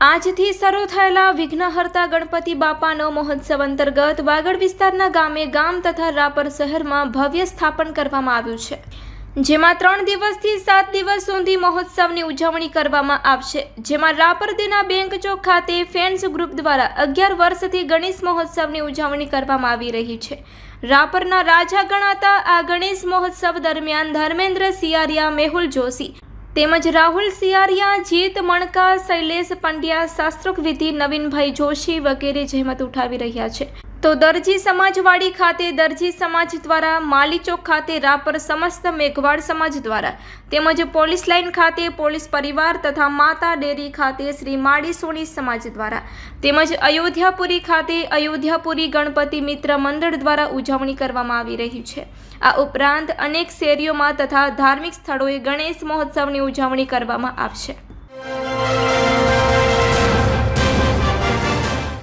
આજથી શરૂ થયેલા વિઘ્નહર્તા ગણપતિ બાપાનો મહોત્સવ અંતર્ગત વાગડ વિસ્તારના ગામે ગામ તથા રાપર શહેરમાં ભવ્ય સ્થાપન કરવામાં આવ્યું છે. જેમાં ત્રણ દિવસથી સાત દિવસ સુધી મહોત્સવની ઉજવણી કરવામાં આવશે. જેમાં રાપર દેના બેંક ચોક ખાતે ફેન્સ ગ્રુપ દ્વારા અગિયાર વર્ષથી ગણેશ મહોત્સવની ઉજવણી કરવામાં આવી રહી છે. રાપરના રાજા ગણાતા આ ગણેશ મહોત્સવ દરમિયાન ધર્મેન્દ્ર સિયારિયા, મેહુલ જોશી તેમજ રાહુલ સિયારિયા, જીત મણકા, શૈલેષ પંડ્યા શાસ્ત્રોક વિધિ નવીનભાઈ જોશી વગેરે જહેમત ઉઠાવી રહ્યા છે. તો દરજી સમાજવાડી ખાતે દરજી સમાજ દ્વારા માલી ચોક ખાતે રાપર સમસ્ત મેઘવાડ સમાજ દ્વારા તેમજ પોલીસ લાઇન ખાતે પોલીસ પરિવાર તથા માતા ડેરી ખાતે શ્રી માડીસોણી સમાજ દ્વારા તેમજ અયોધ્યાપુરી ખાતે અયોધ્યાપુરી ગણપતિ મિત્ર મંડળ દ્વારા ઉજવણી કરવામાં આવી રહી છે. આ ઉપરાંત અનેક શેરીઓમાં તથા ધાર્મિક સ્થળોએ ગણેશ મહોત્સવની ઉજવણી કરવામાં આવશે.